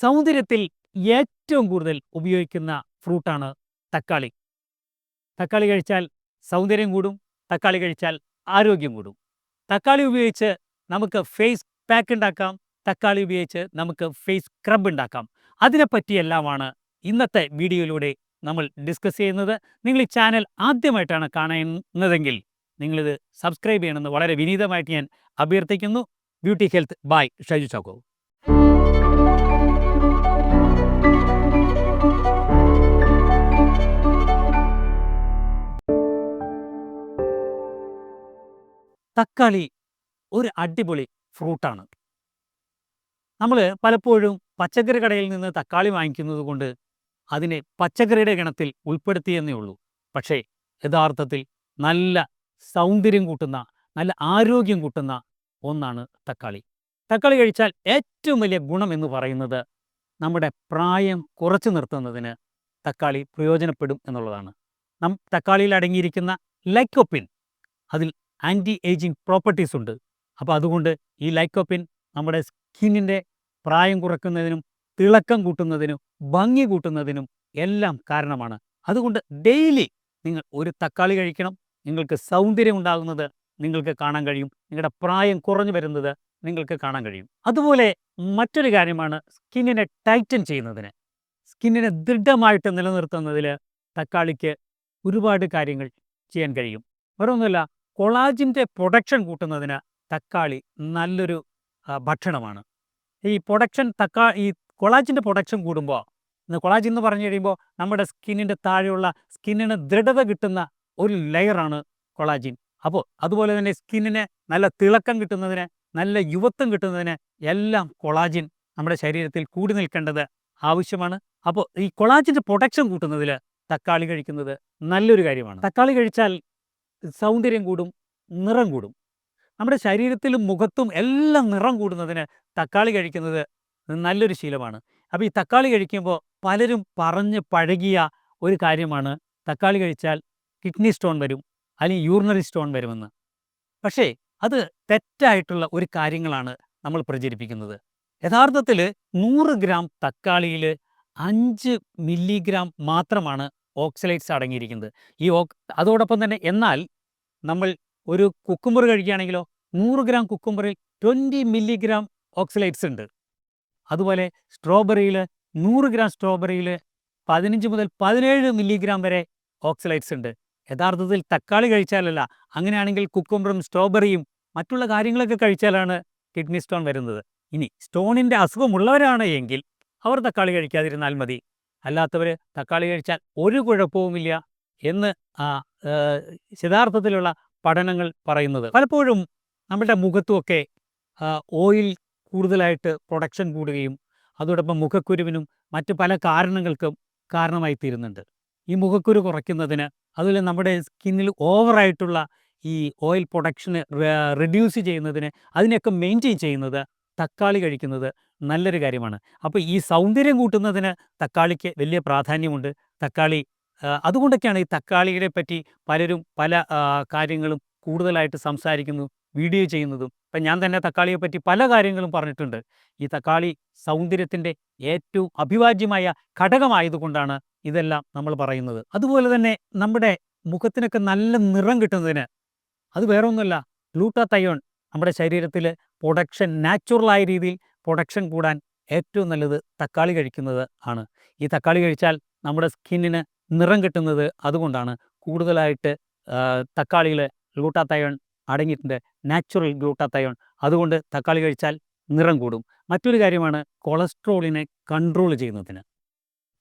സൗന്ദര്യത്തിൽ ഏറ്റവും കൂടുതൽ ഉപയോഗിക്കുന്ന ഫ്രൂട്ടാണ് തക്കാളി. തക്കാളി കഴിച്ചാൽ സൗന്ദര്യം കൂടും തക്കാളി കഴിച്ചാൽ ആരോഗ്യം കൂടും. തക്കാളി ഉപയോഗിച്ച് നമുക്ക് ഫേസ് പാക്ക് ഉണ്ടാക്കാം തക്കാളി ഉപയോഗിച്ച് നമുക്ക് ഫേസ് സ്ക്രബ് ഉണ്ടാക്കാം. അതിനെപ്പറ്റിയെല്ലാമാണ് ഇന്നത്തെ വീഡിയോയിലൂടെ നമ്മൾ ഡിസ്കസ് ചെയ്യുന്നത്. നിങ്ങൾ ഈ ചാനൽ ആദ്യമായിട്ടാണ് കാണുന്നതെങ്കിൽ നിങ്ങളിത് സബ്സ്ക്രൈബ് ചെയ്യണമെന്ന് വളരെ വിനീതമായിട്ട് ഞാൻ അഭ്യർത്ഥിക്കുന്നു. Beauty health by Shaiju Chacko. തക്കാളി ഒരു അടിപൊളി ഫ്രൂട്ടാണ്. നമ്മൾ പലപ്പോഴും പച്ചക്കറി കടയിൽ നിന്ന് തക്കാളി വാങ്ങിക്കുന്നത് കൊണ്ട് അതിനെ പച്ചക്കറിയുടെ ഗണത്തിൽ ഉൾപ്പെടുത്തിയെന്നേ ഉള്ളൂ. പക്ഷേ യഥാർത്ഥത്തിൽ നല്ല സൗന്ദര്യം കൂട്ടുന്ന നല്ല ആരോഗ്യം കൂട്ടുന്ന ഒന്നാണ് തക്കാളി. തക്കാളി കഴിച്ചാൽ ഏറ്റവും വലിയ ഗുണം എന്ന് പറയുന്നത് നമ്മുടെ പ്രായം കുറച്ചു നിർത്തുന്നതിന് തക്കാളി പ്രയോജനപ്പെടും എന്നുള്ളതാണ്. നം തക്കാളിയിൽ അടങ്ങിയിരിക്കുന്ന ലൈക്കോപ്പിൻ അതിൽ ആന്റി ഏജിങ് പ്രോപ്പർട്ടീസ് ഉണ്ട്. അപ്പോൾ അതുകൊണ്ട് ഈ ലൈക്കോപ്പിൻ നമ്മുടെ സ്കിന്നിന്റെ പ്രായം കുറയ്ക്കുന്നതിനും തിളക്കം കൂട്ടുന്നതിനും ഭംഗി കൂട്ടുന്നതിനും എല്ലാം കാരണമാണ്. അതുകൊണ്ട് ഡെയിലി നിങ്ങൾ ഒരു തക്കാളി കഴിക്കണം നിങ്ങൾക്ക് സൗന്ദര്യം ഉണ്ടാകുന്നത് നിങ്ങൾക്ക് കാണാൻ കഴിയും നിങ്ങളുടെ പ്രായം കുറഞ്ഞു വരുന്നത് നിങ്ങൾക്ക് കാണാൻ കഴിയും. അതുപോലെ മറ്റൊരു കാര്യമാണ് സ്കിന്നിനെ ടൈറ്റൻ ചെയ്യുന്നതിന്. സ്കിന്നിനെ ദൃഢമായിട്ട് നിലനിർത്തുന്നതിൽ തക്കാളിക്ക് ഒരുപാട് കാര്യങ്ങൾ ചെയ്യാൻ കഴിയും. വേറൊന്നുമില്ല കൊളാജിന്റെ പ്രൊഡക്ഷൻ കൂട്ടുന്നതിന് തക്കാളി നല്ലൊരു ഭക്ഷണമാണ്. ഈ പ്രൊഡക്ഷൻ തക്കാ ഈ കൊളാജിന്റെ പ്രൊഡക്ഷൻ കൂടുമ്പോൾ കൊളാജ് എന്ന് പറഞ്ഞു കഴിയുമ്പോൾ നമ്മുടെ സ്കിന്നിന്റെ താഴെയുള്ള സ്കിന്നിന് ദൃഢത കിട്ടുന്ന ഒരു ലെയറാണ് കൊളാജിൻ. അപ്പോൾ അതുപോലെ തന്നെ സ്കിന്നിന് നല്ല തിളക്കം കിട്ടുന്നതിന് നല്ല യുവത്വം കിട്ടുന്നതിന് എല്ലാം കൊളാജിൻ നമ്മുടെ ശരീരത്തിൽ കൂടി നിൽക്കേണ്ടത് ആവശ്യമാണ്. അപ്പോൾ ഈ കൊളാജിന്റെ പ്രൊഡക്ഷൻ കൂട്ടുന്നതിൽ തക്കാളി കഴിക്കുന്നത് നല്ലൊരു കാര്യമാണ്. തക്കാളി കഴിച്ചാൽ സൗന്ദര്യം കൂടും നിറം കൂടും. നമ്മുടെ ശരീരത്തിലും മുഖത്തും എല്ലാം നിറം കൂടുന്നതിന് തക്കാളി കഴിക്കുന്നത് നല്ലൊരു ശീലമാണ്. അപ്പോൾ ഈ തക്കാളി കഴിക്കുമ്പോൾ പലരും പറഞ്ഞ് പഴകിയ ഒരു കാര്യമാണ്. തക്കാളി കഴിച്ചാൽ കിഡ്നി സ്റ്റോൺ വരും അല്ലെങ്കിൽ യൂറിനറി സ്റ്റോൺ വരുമെന്ന്. പക്ഷേ അത് തെറ്റായിട്ടുള്ള ഒരു കാര്യങ്ങളാണ് നമ്മൾ പ്രചരിപ്പിക്കുന്നത്. യഥാർത്ഥത്തിൽ നൂറ് ഗ്രാം തക്കാളിയിൽ അഞ്ച് മില്ലിഗ്രാം മാത്രമാണ് ഓക്സലൈറ്റ്സ് അടങ്ങിയിരിക്കുന്നത്. ഈ ഓക് അതോടൊപ്പം തന്നെ എന്നാൽ നമ്മൾ ഒരു കുക്കുംബർ കഴിക്കുകയാണെങ്കിലോ നൂറ് ഗ്രാം കുക്കുംബറിൽ ട്വന്റി മില്ലിഗ്രാം ഓക്സലൈറ്റ്സ് ഉണ്ട്. അതുപോലെ സ്ട്രോബെറിയിൽ നൂറ് ഗ്രാം സ്ട്രോബെറിയിൽ പതിനഞ്ച് മുതൽ പതിനേഴ് മില്ലിഗ്രാം വരെ ഓക്സലൈറ്റ്സ് ഉണ്ട്. യഥാർത്ഥത്തിൽ തക്കാളി കഴിച്ചാലല്ല അങ്ങനെയാണെങ്കിൽ കുക്കുംബറും സ്ട്രോബെറിയും മറ്റുള്ള കാര്യങ്ങളൊക്കെ കഴിച്ചാലാണ് കിഡ്നി സ്റ്റോൺ വരുന്നത്. ഇനി സ്റ്റോണിന്റെ അസുഖമുള്ളവരാണ് എങ്കിൽ അവർ തക്കാളി കഴിക്കാതിരുന്നാൽ മതി. അല്ലാത്തവർ തക്കാളി കഴിച്ചാൽ ഒരു കുഴപ്പവുമില്ല എന്ന് ആ, യഥാർത്ഥത്തിലുള്ള പഠനങ്ങൾ പറയുന്നത്. പലപ്പോഴും നമ്മുടെ മുഖത്തുമൊക്കെ ഓയിൽ കൂടുതലായിട്ട് പ്രൊഡക്ഷൻ കൂടുകയും അതോടൊപ്പം മുഖക്കുരുവിനും മറ്റ് പല കാരണങ്ങൾക്കും കാരണമായി തീരുന്നുണ്ട് ഈ മുഖക്കുരു കുറയ്ക്കുന്നതിന് അതുപോലെ നമ്മുടെ സ്കിന്നിൽ ഓവറായിട്ടുള്ള ഈ ഓയിൽ പ്രൊഡക്ഷന് റിഡ്യൂസ് ചെയ്യുന്നതിന് അതിനെയൊക്കെ മെയിന്റെയിൻ ചെയ്യുന്നത് തക്കാളി കഴിക്കുന്നത് നല്ലൊരു കാര്യമാണ്. അപ്പോൾ ഈ സൗന്ദര്യം കൂട്ടുന്നതിന് തക്കാളിക്ക് വലിയ പ്രാധാന്യമുണ്ട്. തക്കാളി അതുകൊണ്ടൊക്കെയാണ് ഈ തക്കാളിയെ പറ്റി പലരും പല കാര്യങ്ങളും കൂടുതലായിട്ട് സംസാരിക്കുന്നു വീഡിയോ ചെയ്യുന്നതും. ഇപ്പം ഞാൻ തന്നെ തക്കാളിയെ പറ്റി പല കാര്യങ്ങളും പറഞ്ഞിട്ടുണ്ട്. ഈ തക്കാളി സൗന്ദര്യത്തിന്റെ ഏറ്റവും അഭിവാജ്യമായ ഘടകമായതുകൊണ്ടാണ് ഇതെല്ലാം നമ്മൾ പറയുന്നത്. അതുപോലെ തന്നെ നമ്മുടെ മുഖത്തിനൊക്കെ നല്ല നിറം കിട്ടുന്നതിന് അത് വേറെ ഒന്നുമല്ല ഗ്ലൂട്ടാതയോൺ നമ്മുടെ ശരീരത്തിൽ പ്രൊഡക്ഷൻ നാച്ചുറലായ രീതിയിൽ പ്രൊഡക്ഷൻ കൂടാൻ ഏറ്റവും നല്ലത് തക്കാളി കഴിക്കുന്നത് ആണ്. ഈ തക്കാളി കഴിച്ചാൽ നമ്മുടെ സ്കിന്നിന് നിറം കിട്ടുന്നത് അതുകൊണ്ടാണ്. കൂടുതലായിട്ട് തക്കാളിയിൽ ഗ്ലൂട്ടാത്തയോൺ അടങ്ങിയിട്ടുണ്ട്. നാച്ചുറൽ ഗ്ലൂട്ടാത്തയോൺ അതുകൊണ്ട് തക്കാളി കഴിച്ചാൽ നിറം കൂടും. മറ്റൊരു കാര്യമാണ് കൊളസ്ട്രോളിനെ കൺട്രോൾ ചെയ്യുന്നതിന്.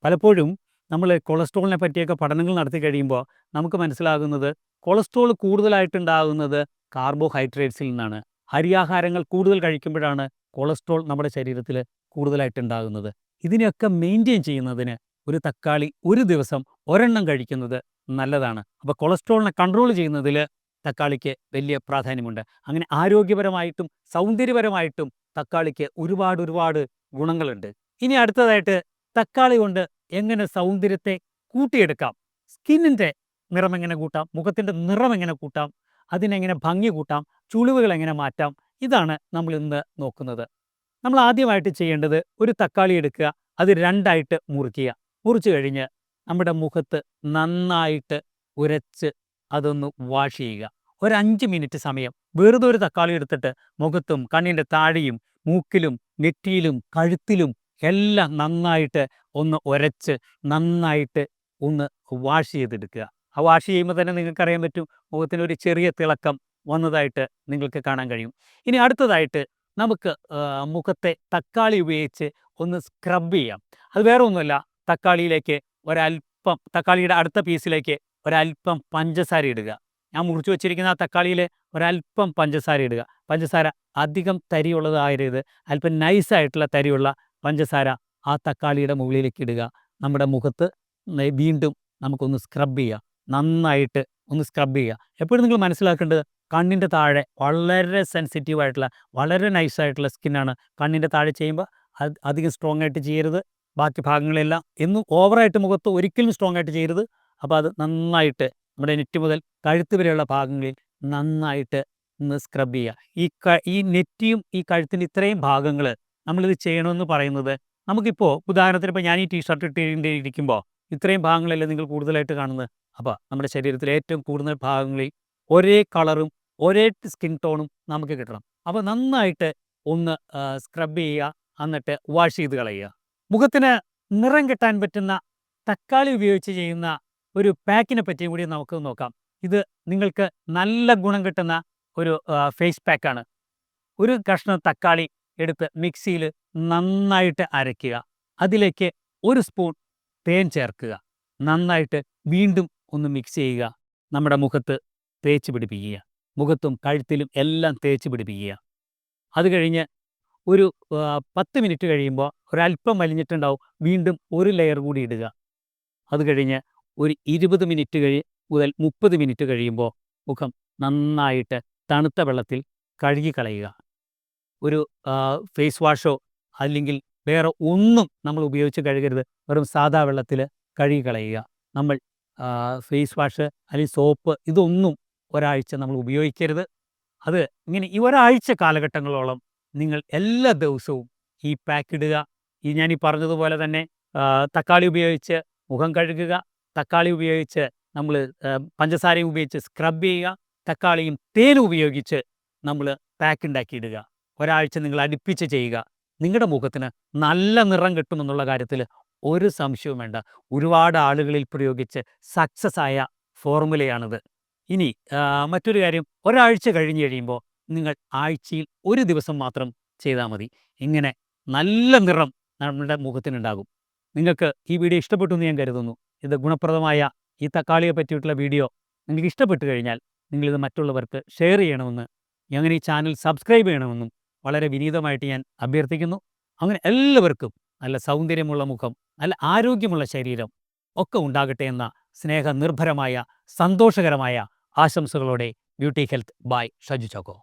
പലപ്പോഴും നമ്മൾ കൊളസ്ട്രോളിനെ പറ്റിയൊക്കെ പഠനങ്ങൾ നടത്തി കഴിയുമ്പോൾ നമുക്ക് മനസ്സിലാകുന്നത് കൊളസ്ട്രോൾ കൂടുതലായിട്ടുണ്ടാകുന്നത് കാർബോഹൈഡ്രേറ്റ്സിൽ നിന്നാണ്. അരിയാഹാരങ്ങൾ കൂടുതൽ കഴിക്കുമ്പോഴാണ് കൊളസ്ട്രോൾ നമ്മുടെ ശരീരത്തിൽ കൂടുതലായിട്ടുണ്ടാകുന്നത് ഇതിനെയൊക്കെ മെയിന്റെയിൻ ചെയ്യുന്നതിന് ഒരു തക്കാളി ഒരു ദിവസം ഒരെണ്ണം കഴിക്കുന്നത് നല്ലതാണ്. അപ്പോൾ കൊളസ്ട്രോളിനെ കൺട്രോൾ ചെയ്യുന്നതിൽ തക്കാളിക്ക് വലിയ പ്രാധാന്യമുണ്ട്. അങ്ങനെ ആരോഗ്യപരമായിട്ടും സൗന്ദര്യപരമായിട്ടും തക്കാളിക്ക് ഒരുപാട് ഒരുപാട് ഗുണങ്ങളുണ്ട്. ഇനി അടുത്തതായിട്ട് തക്കാളി കൊണ്ട് എങ്ങനെ സൗന്ദര്യത്തെ കൂട്ടിയെടുക്കാം? സ്കിന്നിന്റെ നിറം എങ്ങനെ കൂട്ടാം? മുഖത്തിന്റെ നിറം എങ്ങനെ കൂട്ടാം? അതിനെങ്ങനെ ഭംഗി കൂട്ടാം? ചുളിവുകൾ എങ്ങനെ മാറ്റാം? ഇതാണ് നമ്മൾ ഇന്ന് നോക്കുന്നത്. നമ്മൾ ആദ്യമായിട്ട് ചെയ്യേണ്ടത് ഒരു തക്കാളി എടുക്കുക അത് രണ്ടായിട്ട് മുറിക്കുക മുറിച്ചു കഴിഞ്ഞ് നമ്മുടെ മുഖത്ത് നന്നായിട്ട് ഉരച്ച് അതൊന്ന് വാഷ് ചെയ്യുക. ഒരു അഞ്ച് മിനിറ്റ് സമയം. വെറുതെ ഒരു തക്കാളി എടുത്തിട്ട് മുഖത്തും കണ്ണിന്റെ താഴെയും മൂക്കിലും നെറ്റിയിലും കഴുത്തിലും എല്ലാം നന്നായിട്ട് ഒന്ന് ഉരച്ച് നന്നായിട്ട് ഒന്ന് വാഷ് ചെയ്തെടുക്കുക. ആ വാഷ് ചെയ്യുമ്പോൾ തന്നെ നിങ്ങൾക്കറിയാൻ പറ്റും മുഖത്തിന് ഒരു ചെറിയ തിളക്കം വന്നതായിട്ട് നിങ്ങൾക്ക് കാണാൻ കഴിയും. ഇനി അടുത്തതായിട്ട് നമുക്ക് മുഖത്തെ തക്കാളി ഉപയോഗിച്ച് ഒന്ന് സ്ക്രബ് ചെയ്യാം. അത് വേറെ ഒന്നുമല്ല തക്കാളിയിലേക്ക് ഒരല്പം തക്കാളിയുടെ അടുത്ത പീസിലേക്ക് ഒരല്പം പഞ്ചസാര ഇടുക. ഞാൻ മുറിച്ചു വെച്ചിരിക്കുന്ന ആ തക്കാളിയിൽ ഒരല്പം പഞ്ചസാര ഇടുക. പഞ്ചസാര അധികം തരിയുള്ളതായത് അല്പം നൈസായിട്ടുള്ള തരിയുള്ള പഞ്ചസാര ആ തക്കാളിയുടെ മുകളിലേക്ക് ഇടുക. നമ്മുടെ മുഖത്ത് വീണ്ടും നമുക്കൊന്ന് സ്ക്രബ് ചെയ്യുക നന്നായിട്ട് ഒന്ന് സ്ക്രബ് ചെയ്യുക എപ്പോഴും നിങ്ങൾ മനസ്സിലാക്കേണ്ടത് കണ്ണിന്റെ താഴെ വളരെ സെൻസിറ്റീവ് ആയിട്ടുള്ള വളരെ നൈസായിട്ടുള്ള സ്കിന്നാണ് കണ്ണിന്റെ താഴെ ചെയ്യുമ്പോൾ അധികം സ്ട്രോങ് ആയിട്ട് ചെയ്യരുത്. ബാക്കി ഭാഗങ്ങളെല്ലാം എന്നും ഓവറായിട്ട് മുഖത്ത് ഒരിക്കലും സ്ട്രോങ് ആയിട്ട് ചെയ്യരുത്. അപ്പോൾ അത് നന്നായിട്ട് നമ്മുടെ നെറ്റ് മുതൽ കഴുത്ത് വരെയുള്ള ഭാഗങ്ങളിൽ നന്നായിട്ട് ഒന്ന് സ്ക്രബ് ചെയ്യുക. ഈ ക ഈ നെറ്റിയും ഈ കഴുത്തിന്റെ ഇത്രയും ഭാഗങ്ങൾ നമ്മളിത് ചെയ്യണമെന്ന് പറയുന്നത് നമുക്കിപ്പോൾ ഉദാഹരണത്തിന് ഇപ്പോൾ ഞാൻ ഈ ടീഷർട്ട് ഇട്ടിട്ട് ഇരിക്കുമ്പോൾ ഇത്രയും ഭാഗങ്ങളല്ലേ നിങ്ങൾ കൂടുതലായിട്ട് കാണുന്നത്? അപ്പോൾ നമ്മുടെ ശരീരത്തിലെ ഏറ്റവും കൂടുതൽ ഭാഗങ്ങളിൽ ഒരേ കളറും ഒരേ സ്കിൻ ടോണും നമുക്ക് കിട്ടണം. അപ്പോൾ നന്നായിട്ട് ഒന്ന് സ്ക്രബ് ചെയ്യുക എന്നിട്ട് വാഷ് ചെയ്ത് കളയുക. മുഖത്തിന് നിറം കിട്ടാൻ പറ്റുന്ന തക്കാളി ഉപയോഗിച്ച് ചെയ്യുന്ന ഒരു പാക്കിനെ പറ്റിയും കൂടി നമുക്ക് നോക്കാം. ഇത് നിങ്ങൾക്ക് നല്ല ഗുണം കിട്ടുന്ന ഒരു ഫേസ് പാക്കാണ് ഒരു കഷ്ണം തക്കാളി എടുത്ത് മിക്സിയിൽ നന്നായിട്ട് അരയ്ക്കുക. അതിലേക്ക് ഒരു സ്പൂൺ തേൻ ചേർക്കുക. നന്നായിട്ട് വീണ്ടും ഒന്ന് മിക്സ് ചെയ്യുക. നമ്മുടെ മുഖത്ത് തേച്ച് പിടിപ്പിക്കുക. മുഖത്തും കഴുത്തിലും എല്ലാം തേച്ച് പിടിപ്പിക്കുക. അത് കഴിഞ്ഞ് ഒരു പത്ത് മിനിറ്റ് കഴിയുമ്പോൾ ഒരല്പം വലിഞ്ഞിട്ടുണ്ടാവും. വീണ്ടും ഒരു ലെയർ കൂടി ഇടുക. അത് കഴിഞ്ഞ് ഒരു ഇരുപത് മിനിറ്റ് കഴി മുതൽ മുപ്പത് മിനിറ്റ് കഴിയുമ്പോൾ മുഖം നന്നായിട്ട് തണുത്ത വെള്ളത്തിൽ കഴുകി കളയുക ഒരു ഫേസ് വാഷോ അല്ലെങ്കിൽ വേറെ ഒന്നും നമ്മൾ ഉപയോഗിച്ച് കഴുകരുത്. വെറും സാദാ വെള്ളത്തിൽ കഴുകി കളയുക നമ്മൾ ഫേസ് വാഷ് അല്ലെങ്കിൽ സോപ്പ് ഇതൊന്നും ഒരാഴ്ച നമ്മൾ ഉപയോഗിക്കരുത്. അത് ഇങ്ങനെ ഈ ഒരാഴ്ച കാലഘട്ടങ്ങളോളം നിങ്ങൾ എല്ലാ ദിവസവും ഈ പാക്ക് ഇടുക. ഈ ഞാൻ ഈ പറഞ്ഞതുപോലെ തന്നെ തക്കാളി ഉപയോഗിച്ച് മുഖം കഴുകുക. തക്കാളി ഉപയോഗിച്ച് നമ്മൾ പഞ്ചസാരയും ഉപയോഗിച്ച് സ്ക്രബ് ചെയ്യുക. തക്കാളിയും തേനും ഉപയോഗിച്ച് നമ്മൾ പാക്ക് ഉണ്ടാക്കിയിടുക ഒരാഴ്ച നിങ്ങൾ അടുപ്പിച്ച് ചെയ്യുക. നിങ്ങളുടെ മുഖത്തിന് നല്ല നിറം കിട്ടുമെന്നുള്ള കാര്യത്തിൽ ഒരു സംശയവും വേണ്ട. ഒരുപാട് ആളുകളിൽ പ്രയോഗിച്ച് സക്സസ് ആയ ഫോർമുലയാണിത് ഇനി മറ്റൊരു കാര്യം. ഒരാഴ്ച കഴിഞ്ഞ് കഴിയുമ്പോൾ നിങ്ങൾ ആഴ്ചയിൽ ഒരു ദിവസം മാത്രം ചെയ്താൽ മതി. ഇങ്ങനെ നല്ല നിറം നമ്മുടെ മുഖത്തിനുണ്ടാകും. നിങ്ങൾക്ക് ഈ വീഡിയോ ഇഷ്ടപ്പെട്ടു എന്ന് ഞാൻ കരുതുന്നു. ഇത് ഗുണപ്രദമായ ഈ തക്കാളിയെ പറ്റിയിട്ടുള്ള വീഡിയോ നിങ്ങൾക്ക് ഇഷ്ടപ്പെട്ടു കഴിഞ്ഞാൽ നിങ്ങളിത് മറ്റുള്ളവർക്ക് ഷെയർ ചെയ്യണമെന്ന് അങ്ങനെ ഈ ചാനൽ സബ്സ്ക്രൈബ് ചെയ്യണമെന്നും വളരെ വിനീതമായിട്ട് ഞാൻ അഭ്യർത്ഥിക്കുന്നു. അങ്ങനെ എല്ലാവർക്കും നല്ല സൗന്ദര്യമുള്ള മുഖം നല്ല ആരോഗ്യമുള്ള ശരീരം ഒക്കെ ഉണ്ടാകട്ടെ എന്ന സ്നേഹ നിർഭരമായ സന്തോഷകരമായ ആശംസകളോടെ beauty health by Shaju Chacko.